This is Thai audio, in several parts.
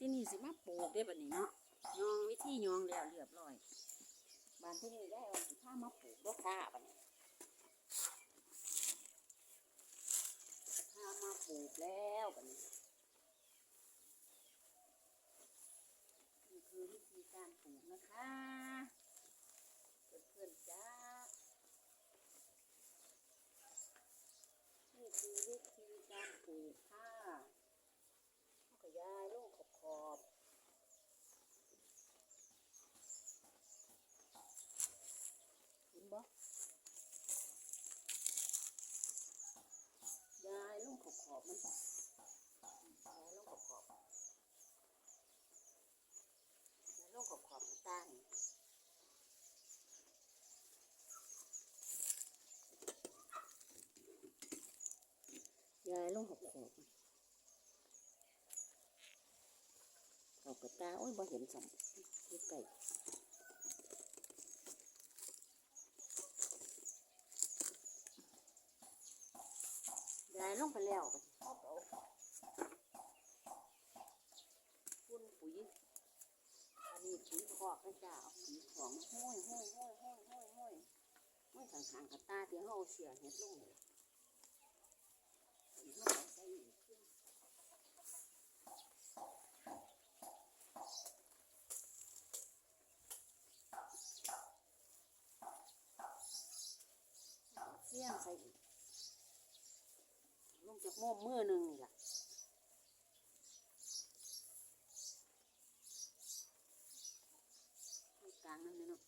ที่นี่สิมาปลูกได้บัดนี้เนาะยองวิธียองแล้วเรียบร้อยบานที่นี่ได้เอาสิผ้ามาปลูกบ่ค่าบัดนี้ผ้ามาปลูกแล้วบัดนี้นี่คือวิธีการปลูกนะคะเพื่อนๆจ้านี่คือวิธีการปลูกค่ะเอากระยายลงขอบขอบๆเห็นบ่ยายลงข อบขอบมันยายลงขอบขอบยายลงขอบขอบตานี่ยายลงขอบขอบๆเอากระตาโอ้ยบ่เห็นสัมอยู่ไก่ายลงไปแล้วก็สิเอาเอาพุ่นปุ๋ยอันนี้ปุ๋ยคอกนะจ้าเอาปุ๋ยของห้อยห้อยห้อยห้อยห้อยห้อยห้อยข้างกระตาที่เขาเอาเสียเห็ดลงเลยอีกเขาเอาใส่อีกขึ้นเสี่ยงใส่อีก จากโม่มือหนึ่งนี่แหละกลางนั่นเลยเนาะ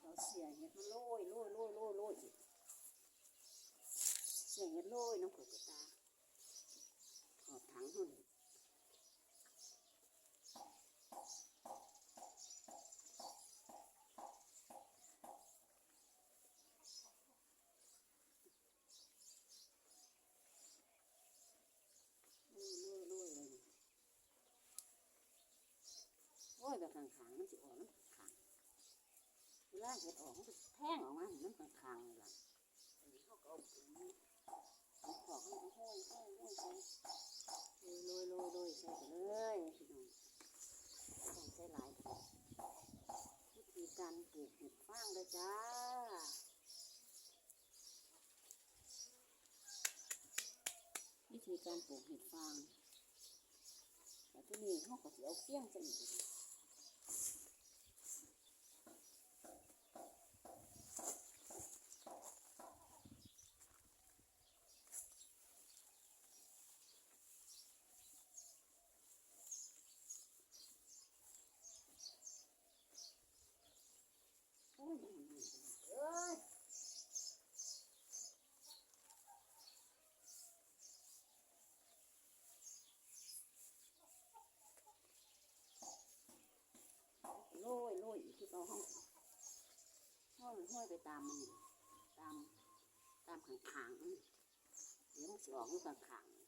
เราเสียเห็ดมันโรยโรยโรยโรยโรยอีกเสียเห็ดโรยน้ำขวดตาขอบทางหุ่นโรยโรยโรยเลยนี่โอ้ย แบบข้างๆมันสิออกน้ำข้างๆเวลาเห็ดออกมันก็แทงออกมาเห็นน้ำข้างๆเลยล่ะอันนี้เขาก็เอาปุ๋ยเออกให้มันห้อยห้อยห้อยไปโรยโรยโรยโรยใส่ไปเลยพี่น้องต้องใส่หลายวิธีการปลูกเห็ดฟางเลยจ้าวิธีการปลูกเห็ดฟางแต่ที่นี่เขาก็จะเอาเฟี้ยงใส่อีกโอ้ยมันเหนื่อยจังเลยเอ้ย โรยโรยอีกที่ เราห้องห้อยห้อยไปตามมันตามตามขางขางเดี๋ยวมันสิออกอยู่ขางขางก็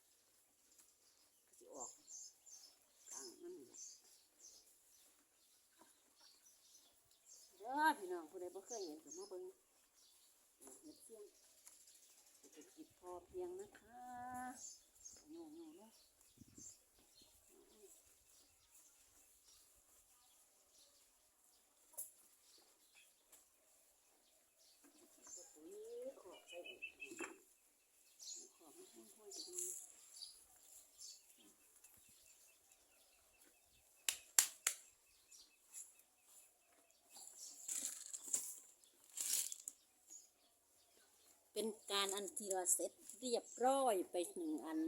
สิออกขางมันนี่แหละเด้อพี่น้องผู้ใดบ่เคยเห็นก็มาเบิ่งเห็ดเสียงเศรษฐกิจพอเพียงนะคะโง่โง่เนาะ ปุ๋ยขอกใส่อีกขอกให้ห้อยๆจังเลย เป็นการอันที่เราเสร็จเรียบร้อยไปหนึ่งอัน